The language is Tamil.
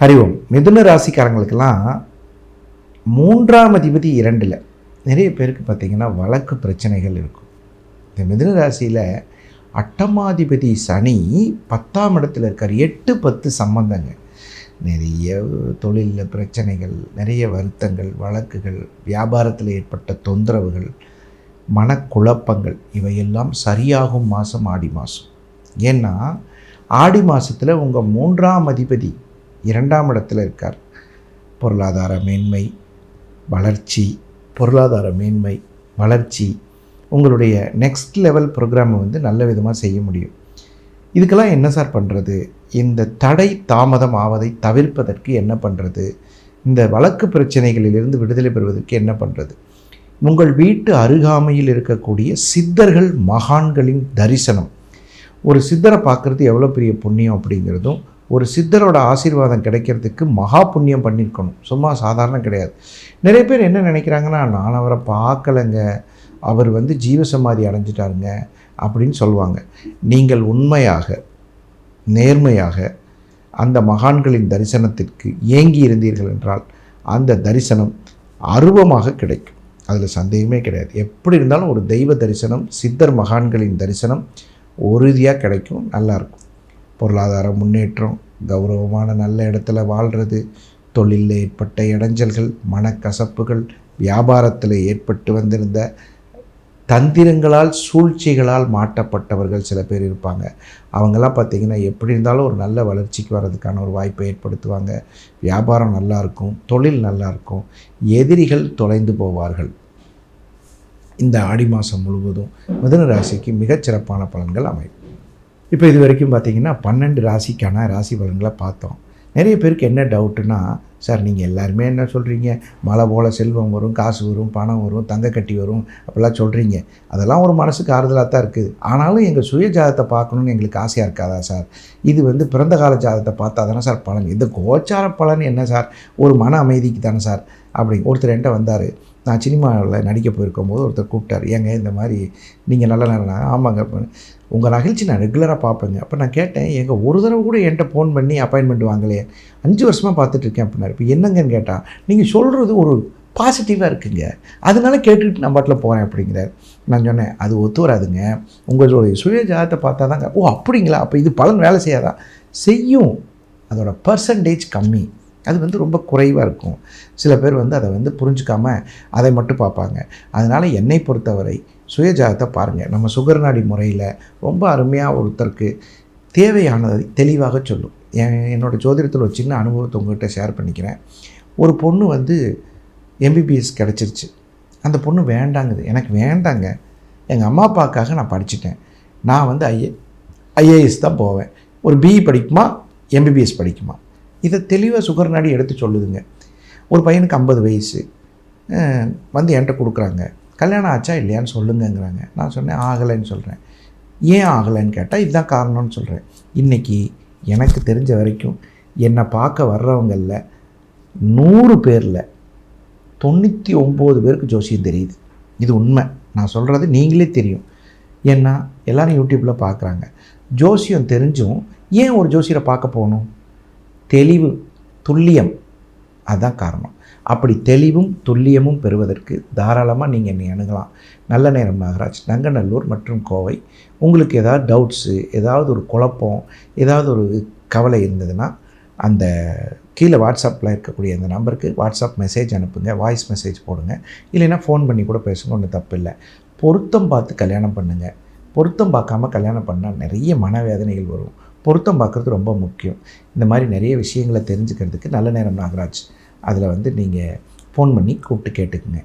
ஹரி ஓம் மிதுன ராசிக்காரங்களுக்கெல்லாம் மூன்றாம் அதிபதி இரண்டில் நிறைய பேருக்கு பார்த்திங்கன்னா வழக்கு பிரச்சனைகள் இருக்கும். இந்த மிதுன ராசியில் அட்டமாதிபதி சனி பத்தாம் இடத்துல இருக்கார். எட்டு பத்து சம்பந்தங்க. நிறைய தொழிலில் பிரச்சனைகள் நிறைய வருத்தங்கள் வழக்குகள் வியாபாரத்தில் ஏற்பட்ட தொந்தரவுகள் மனக்குழப்பங்கள் இவையெல்லாம் சரியாகும் மாதம் ஆடி மாதம் ஏன்னா ஆடி மாதத்தில் உங்கள் மூன்றாம் அதிபதி இரண்டாம் இடத்துல இருக்கார். பொருளாதார மேன்மை வளர்ச்சி பொருளாதார மேன்மை வளர்ச்சி. உங்களுடைய நெக்ஸ்ட் லெவல் ப்ரோக்ராமை வந்து நல்ல விதமாக செய்ய முடியும். இதுக்கெல்லாம் என்ன சார் பண்ணுறது இந்த தடை தாமதம் ஆவதை தவிர்ப்பதற்கு என்ன பண்ணுறது இந்த வழக்கு பிரச்சனைகளிலிருந்து விடுதலை பெறுவதற்கு என்ன பண்ணுறது உங்கள் வீட்டு அருகாமையில் இருக்கக்கூடிய சித்தர்கள் மகான்களின் தரிசனம். ஒரு சித்தரை பார்க்குறது எவ்வளோ பெரிய புண்ணியம் அப்படிங்கிறதும் ஒரு சித்தரோட ஆசீர்வாதம் கிடைக்கிறதுக்கு மகா புண்ணியம் பண்ணியிருக்கணும். சும்மா சாதாரணம் கிடையாது. நிறைய பேர் என்ன நினைக்கிறாங்கன்னா நான் அவரை பார்க்கலைங்க. அவர் வந்து ஜீவசமாதி அடைஞ்சிட்டாருங்க. அப்படின்னு சொல்லுவாங்க. நீங்கள் உண்மையாக நேர்மையாக அந்த மகான்களின் தரிசனத்திற்கு ஏங்கி இருந்தீர்கள் என்றால் அந்த தரிசனம் அருவமாக கிடைக்கும். அதில் சந்தேகமே கிடையாது. எப்படி இருந்தாலும் ஒரு தெய்வ தரிசனம் சித்தர் மகான்களின் தரிசனம் உறுதியாக கிடைக்கும். நல்லாயிருக்கும் பொருளாதார முன்னேற்றம் கௌரவமான நல்ல இடத்துல வாழ்கிறது தொழிலில் ஏற்பட்ட இடைஞ்சல்கள் மனக்கசப்புகள் வியாபாரத்தில் ஏற்பட்டு வந்திருந்த தந்திரங்களால் சூழ்ச்சிகளால் மாட்டப்பட்டவர்கள் சில பேர் இருப்பாங்க. அவங்கெல்லாம் பார்த்திங்கன்னா எப்படி இருந்தாலும் ஒரு நல்ல வளர்ச்சிக்கு வர்றதுக்கான ஒரு வாய்ப்பை ஏற்படுத்துவாங்க. வியாபாரம் நல்லாயிருக்கும் தொழில் நல்லாயிருக்கும் எதிரிகள் தொலைந்து போவார்கள். இந்த ஆடி மாதம் முழுவதும் மிதன ராசிக்கு மிகச்சிறப்பான பலன்கள் அமையும். இப்போ இது வரைக்கும் பார்த்தீங்கன்னா பன்னெண்டு ராசிக்கான ராசி பலன்களை பார்த்தோம். நிறைய பேருக்கு என்ன டவுட்டுன்னா சார் நீங்கள் எல்லாருமே என்ன சொல்கிறீங்க மழை போல் செல்வம் வரும் காசு வரும் பணம் வரும் தங்க கட்டி வரும் அப்படிலாம் சொல்கிறீங்க அதெல்லாம் ஒரு மனசுக்கு ஆறுதலாக தான் இருக்குது. ஆனாலும் எங்கள் சுய ஜாதத்தை பார்க்கணுன்னு எங்களுக்கு ஆசையாக இருக்காதா சார்? இது வந்து பிறந்த கால ஜாதத்தை பார்த்தா தானே சார் பலன். இந்த கோச்சார பலன் என்ன சார்? ஒரு மன அமைதிக்கு தானே சார். அப்படி ஒருத்தர் என்கிட்ட வந்தார். நான் சினிமாவில் நடிக்க போயிருக்கும் போது ஒருத்தர் கூப்பிட்டார். ஏங்க இந்த மாதிரி நீங்கள் நல்ல நேரம் ஆமாங்க உங்கள் நிகழ்ச்சி நான் ரெகுலராக பார்ப்பேங்க. அப்போ நான் கேட்டேன் எங்கள் ஒரு தடவை கூட என்கிட்ட ஃபோன் பண்ணி அப்பாயின்மெண்ட் வாங்கலையே. அஞ்சு வருஷமாக பார்த்துட்ருக்கேன் அப்படின்னாரு. இப்போ என்னங்கன்னு கேட்டால் நீங்கள் சொல்கிறது ஒரு பாசிட்டிவாக இருக்குங்க. அதனால கேட்டுக்கிட்டு நான் பாட்டில் போகிறேன் அப்படிங்கிறார். நான் சொன்னேன் அது ஒத்து வராதுங்க. உங்களுடைய சுய ஜாதத்தை பார்த்தா தாங்க ஓ அப்படிங்களா? அப்போ இது பலன் வேலை செய்யாதான் செய்யும். அதோட பர்சன்டேஜ் கம்மி. அது வந்து ரொம்ப குறைவாக இருக்கும். சில பேர் வந்து அதை வந்து புரிஞ்சுக்காமல் அதை மட்டும் பார்ப்பாங்க. அதனால் என்னை பொறுத்தவரை சுயஜாதத்தை பாருங்கள் நம்ம சுகர்நாடி முறையில் ரொம்ப அருமையாக ஒருத்தருக்கு தேவையானதை தெளிவாக சொல்லும். என் என்னோடய ஜோதிடத்தில் ஒரு சின்ன அனுபவத்தை உங்கள்கிட்ட ஷேர் பண்ணிக்கிறேன். ஒரு பொண்ணு வந்து எம்பிபிஎஸ் கிடச்சிருச்சு. அந்த பொண்ணு வேண்டாங்குது. எனக்கு வேண்டாங்க. எங்கள் அம்மா அப்பாவுக்காக நான் படிச்சுட்டேன். நான் வந்து ஐஏ ஐஏஎஸ் தான் போவேன். ஒரு பிஇ படிக்குமா? எம்பிபிஎஸ் படிக்குமா? இதை தெளிவாக சுகர் நாடி எடுத்து சொல்லுதுங்க. ஒரு பையனுக்கு ஐம்பது வயசு. வந்து என்கிட்ட கொடுக்குறாங்க. கல்யாணம் ஆச்சா இல்லையான்னு சொல்லுங்கங்கிறாங்க. நான் சொன்னேன் ஆகலைன்னு சொல்கிறேன் ஏன் ஆகலைன்னு கேட்டால் இதுதான் காரணம்னு சொல்கிறேன் இன்றைக்கி எனக்கு தெரிஞ்ச வரைக்கும் என்னை பார்க்க வர்றவங்களில் நூறு பேரில் தொண்ணூற்றி ஒம்பது பேருக்கு ஜோசியம் தெரியுது. இது உண்மை. நான் சொல்கிறது நீங்களே தெரியும். ஏன்னா எல்லோரும் யூடியூப்பில் பார்க்குறாங்க ஜோசியம் தெரிஞ்சும் ஏன் ஒரு ஜோசியரை பார்க்க போகணும்? தெளிவு துல்லியம். அதுதான் காரணம். அப்படி தெளிவும் துல்லியமும் பெறுவதற்கு தாராளமாக நீங்கள் என்னை அணுகலாம். நல்ல நேரம் நாகராஜ். நங்கநல்லூர் மற்றும் கோவை. உங்களுக்கு ஏதாவது டவுட்ஸு ஏதாவது ஒரு குழப்பம் ஏதாவது ஒரு கவலை இருந்ததுன்னா அந்த கீழே வாட்ஸ்அப்பில் இருக்கக்கூடிய அந்த நம்பருக்கு வாட்ஸ்அப் மெசேஜ் அனுப்புங்க வாய்ஸ் மெசேஜ் போடுங்க. இல்லைன்னா ஃபோன் பண்ணி கூட பேசுங்க ஒன்றும் தப்பு இல்லை. பொருத்தம் பார்த்து கல்யாணம் பண்ணுங்கள் பொருத்தம் பார்க்காம கல்யாணம் பண்ணால் நிறைய மனவேதனைகள் வரும். பொருத்தம் பார்க்குறது ரொம்ப முக்கியம். இந்த மாதிரி நிறைய விஷயங்களை தெரிஞ்சுக்கிறதுக்கு நல்ல நேரம் நாகராஜ். அதில் வந்து நீங்கள் ஃபோன் பண்ணி கூப்பிட்டு கேட்டுக்குங்க.